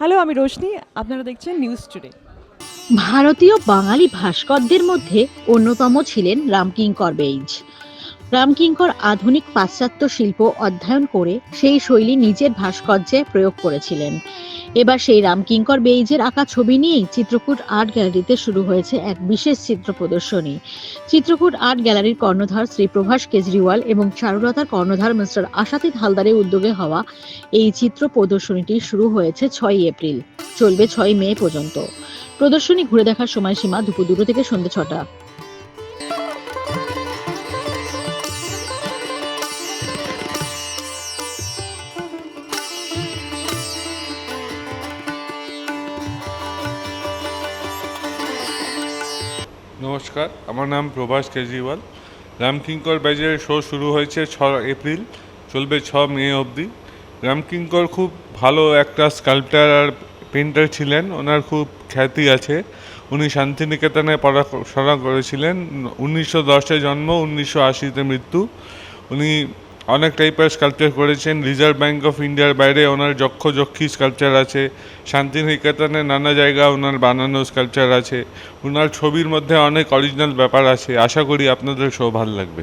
Hello আমি রোশনি, আপনারা দেখছেন নিউজ টুডে ভারতীয় বাঙালি ভাস্করদের মধ্যে অন্যতম ছিলেন রামকিঙ্কর বেইজ রামকিঙ্কর আধুনিক পাশ্চাত্য শিল্প অধ্যয়ন করে সেই শৈলী নিজের ভাস্কর্যে প্রয়োগ করেছিলেন। এবার সেই রামকিঙ্কর বেইজের আঁকা ছবি নিয়েই চিত্রকূট আর্ট গ্যালারিতে শুরু হয়েছে এক বিশেষ চিত্র প্রদর্শনী। চিত্রকূট আর্ট গ্যালারির কর্ণধার শ্রী প্রভাস কেজরিওয়াল এবং চারুলতার কর্ণধার মিস্টার আশাতীত হালদারের উদ্যোগে হওয়া এই চিত্র প্রদর্শনীটি শুরু হয়েছে ছয়ই এপ্রিল। চলবে ছয় মে পর্যন্ত। প্রদর্শনী ঘুরে দেখার সময়সীমা দুপুর দুটো থেকে সন্ধ্যে ছটা। নমস্কার, আমার নাম প্রভাস কেজরিওয়াল। রামকিঙ্কর ব্যাজের শো শুরু হয়েছে ছ এপ্রিল, চলবে ছ মে অবধি। রামকিঙ্কর খুব ভালো একটা স্কাল্পটার আর পেন্টার ছিলেন, ওনার খুব খ্যাতি আছে। উনি শান্তিনিকেতনে পড়াশোনা করেছিলেন, উনিশশো দশে জন্ম, উনিশশো আশিতে মৃত্যু। উনি অনেক টাইপের স্কাল্পচার করেছেন। রিজার্ভ ব্যাঙ্ক অফ ইন্ডিয়ার বাইরে ওনার যক্ষ যক্ষী স্কাল্পচার আছে। শান্তিনিকেতনে নানা জায়গা ওনার বানানো স্কাল্পচার আছে। ওনার ছবির মধ্যে অনেক অরিজিনাল ব্যাপার আছে। আশা করি আপনাদের শো ভালো লাগবে।